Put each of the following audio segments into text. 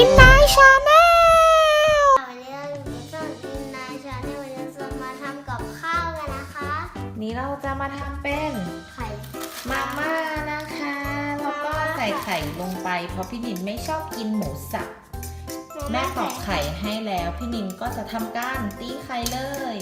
นินนายชาแนลวันนี้เราอยู่ในช่องอินนายชาแนลวันนี้จะมาทำกับข้าวกันนะคะ นี้เราจะมาทำเป็นไข่มาม่านะคะแล้วก็ใส่ไข่ลงไป เพราะพี่นินไม่ชอบกินหมูสับแม่ตอกไข่ให้แล้ว พี่นินก็จะทำการตีไข่เลย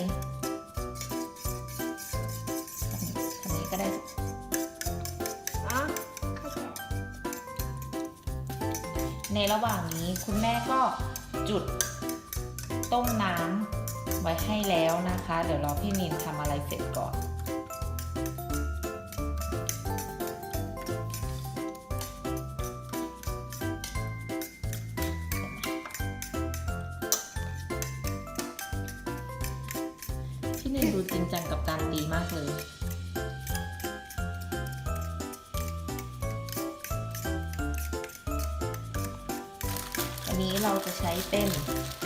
ในระหว่างนี้คุณแม่ก็จุดต้มน้ำไว้ให้แล้วนะคะ เดี๋ยวรอพี่นินทำอะไรเสร็จก่อน พี่นินดูจริงจังกับการตีมากเลย นนี้เราจะใช้เป็น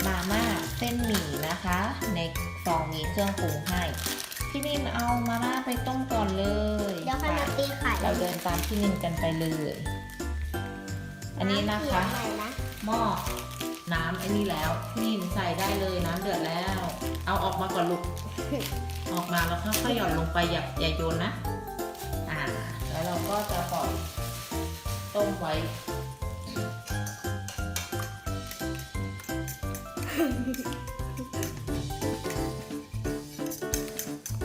มาม่าเส้นหมี่นะคะ ในซองมีเครื่องปรุงให้ พี่นินเอามาม่าไปต้มก่อนเลยเดี๋ยวค่อยมาตีไข่เราเดินตามพี่นินกันไปเลย อันนี้นะคะำเขียวหน่อยนะหม้อน้ำไอ้นี่แล้วพี่นินใส่ได้เลยน้ำเดือดแล้ว เอาออกมาก่อนลูกออกมาแล้วค่อยๆหย่อนลงไปอย่าอย่าโยนนะ อ่า แล้วเราก็จะปล่อยต้มไว้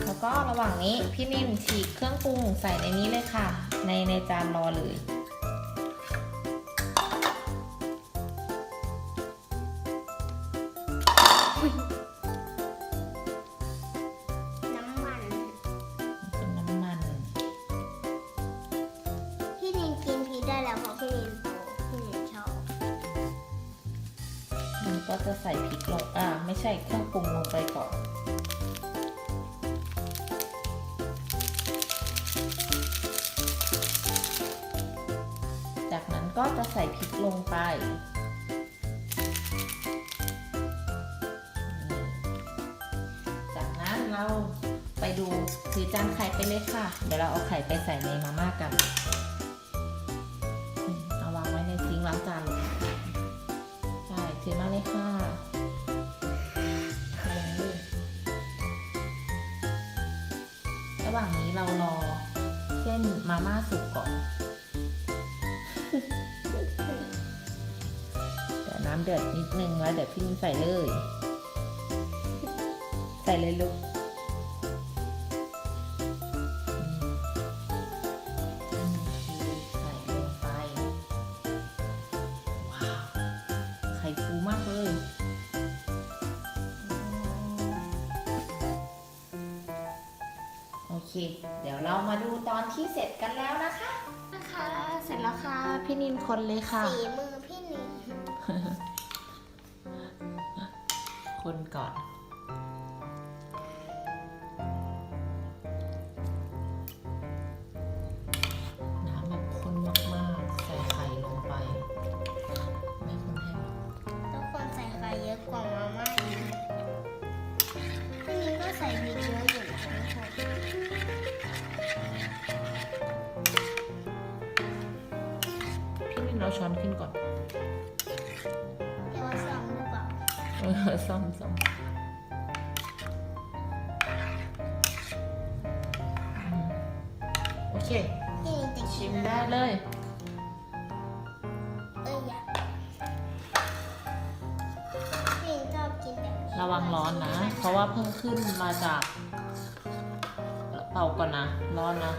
แล้วก็ระหว่างนี้พี่นิ่มฉีกเครื่องปรุงใส่ในนี้เลยค่ะ ในในจานรอเลย มันก็จะใส่พริกลงอ่าไม่ใช่เครื่องปรุงลงไปก่อนจากนั้นก็จะใส่พริกลงไป จากนั้นเราไปดูถือจานไข่ไปเลยค่ะ เดี๋ยวเราเอาไข่ไปใส่ในมาม่ากัน หว่างนี้เรารอเส้นมาม่าสุกก่อนเดี๋ยวน้ำเดือดนิดนึงแล้วเดี๋ยวพี่นินใส่เลย ใส่เลยลูก เค เดี๋ยวเรามาดูตอนที่เสร็จกันแล้วนะคะ นะคะเสร็จแล้วค่ะ พี่นินคนเลยค่ะ สีมือพี่นินคนก่อนน้ ช้อนขึ้นก่อนเดี๋ยวซ้ำหรือเปล่าเออซ่อมซ่อมอืมโอเคพี่นินติดชิมได้เลย เอ้ยอย่าพี่ชอบกินแบบนี้ระวังร้อนนะ เพราะว่าเพิ่งขึ้นมาจากเป่าก่อนนะ ร้อนนะ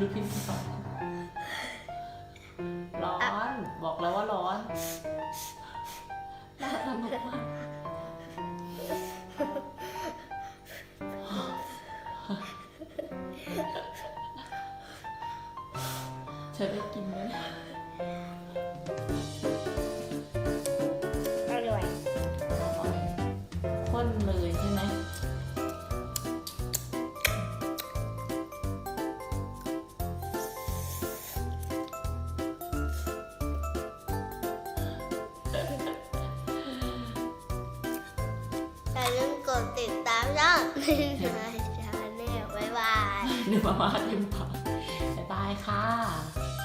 ดูพี่สอง เธอได้กินไหมอร่อยร้อนข้นเลยใช่ไหมอย่าลืมกดติดตามช่องนายชาแนลบ๊ายบายหนึ่งมาม่าเต็มปากบ๊ายบายค่ะ